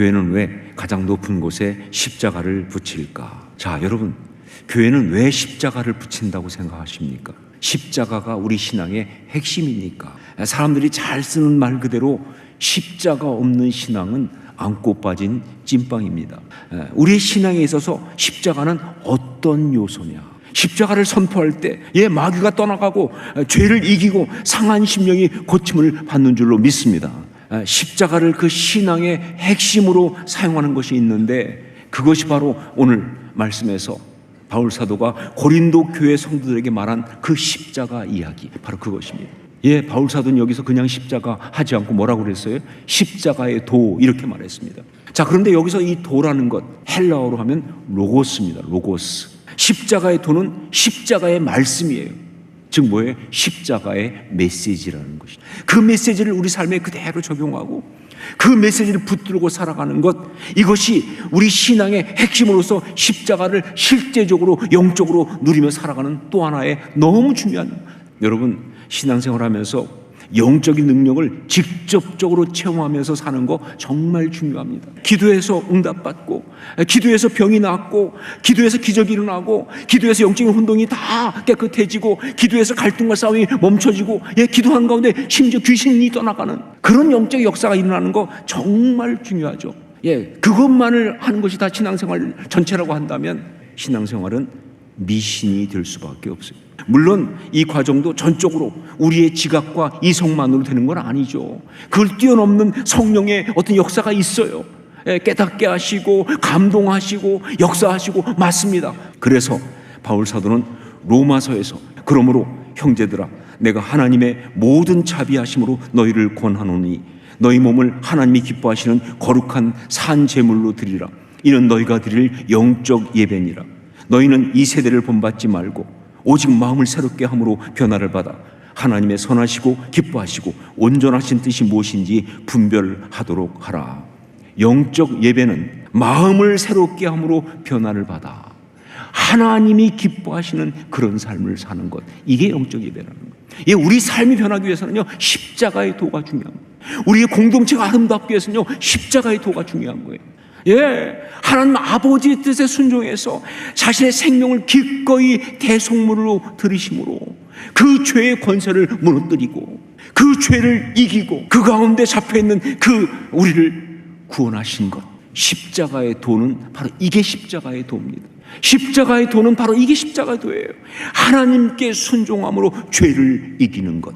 교회는 왜 가장 높은 곳에 십자가를 붙일까? 자, 여러분, 교회는 왜 십자가를 붙인다고 생각하십니까? 십자가가 우리 신앙의 핵심이니까. 사람들이 잘 쓰는 말 그대로 십자가 없는 신앙은 안고 빠진 찐빵입니다. 우리의 신앙에 있어서 십자가는 어떤 요소냐? 십자가를 선포할 때, 예, 마귀가 떠나가고 죄를 이기고 상한 심령이 고침을 받는 줄로 믿습니다. 십자가를 그 신앙의 핵심으로 사용하는 것이 있는데 그것이 바로 오늘 말씀에서 바울 사도가 고린도 교회 성도들에게 말한 그 십자가 이야기 바로 그것입니다. 예, 바울 사도는 여기서 그냥 십자가 하지 않고 뭐라고 그랬어요? 십자가의 도 이렇게 말했습니다. 자, 그런데 여기서 이 도라는 것 헬라어로 하면 로고스입니다. 로고스. 십자가의 도는 십자가의 말씀이에요. 즉 뭐예요? 십자가의 메시지라는 것이죠. 그 메시지를 우리 삶에 그대로 적용하고 그 메시지를 붙들고 살아가는 것 이것이 우리 신앙의 핵심으로서 십자가를 실제적으로 영적으로 누리며 살아가는 또 하나의 너무 중요한 여러분 신앙생활하면서 영적인 능력을 직접적으로 체험하면서 사는 거 정말 중요합니다. 기도해서 응답받고, 기도해서 병이 낫고, 기도해서 기적이 일어나고, 기도해서 영적인 혼동이 다 깨끗해지고, 기도해서 갈등과 싸움이 멈춰지고, 예, 기도한 가운데 심지어 귀신이 떠나가는 그런 영적 역사가 일어나는 거 정말 중요하죠. 예, 그것만을 하는 것이 다 신앙생활 전체라고 한다면 신앙생활은 미신이 될 수밖에 없어요. 물론 이 과정도 전적으로 우리의 지각과 이성만으로 되는 건 아니죠. 그걸 뛰어넘는 성령의 어떤 역사가 있어요. 예, 깨닫게 하시고 감동하시고 역사하시고 맞습니다. 그래서 바울 사도는 로마서에서 그러므로 형제들아 내가 하나님의 모든 자비하심으로 너희를 권하노니 너희 몸을 하나님이 기뻐하시는 거룩한 산 제물로 드리라 이는 너희가 드릴 영적 예배니라 너희는 이 세대를 본받지 말고 오직 마음을 새롭게 함으로 변화를 받아 하나님의 선하시고 기뻐하시고 온전하신 뜻이 무엇인지 분별하도록 하라. 영적 예배는 마음을 새롭게 함으로 변화를 받아 하나님이 기뻐하시는 그런 삶을 사는 것. 이게 영적 예배라는 것. 예, 우리 삶이 변하기 위해서는요, 십자가의 도가 거예요. 우리의 공동체가 아름답기 위해서는요, 십자가의 도가 중요한 거예요. 예, 하나님 아버지의 뜻에 순종해서 자신의 생명을 기꺼이 대속물로 들이심으로 그 죄의 권세를 무너뜨리고 그 죄를 이기고 그 가운데 잡혀 있는 그 우리를 구원하신 것. 십자가의 도는 바로 이게 십자가의 도입니다. 십자가의 도는 바로 이게 십자가의 도예요. 하나님께 순종함으로 죄를 이기는 것.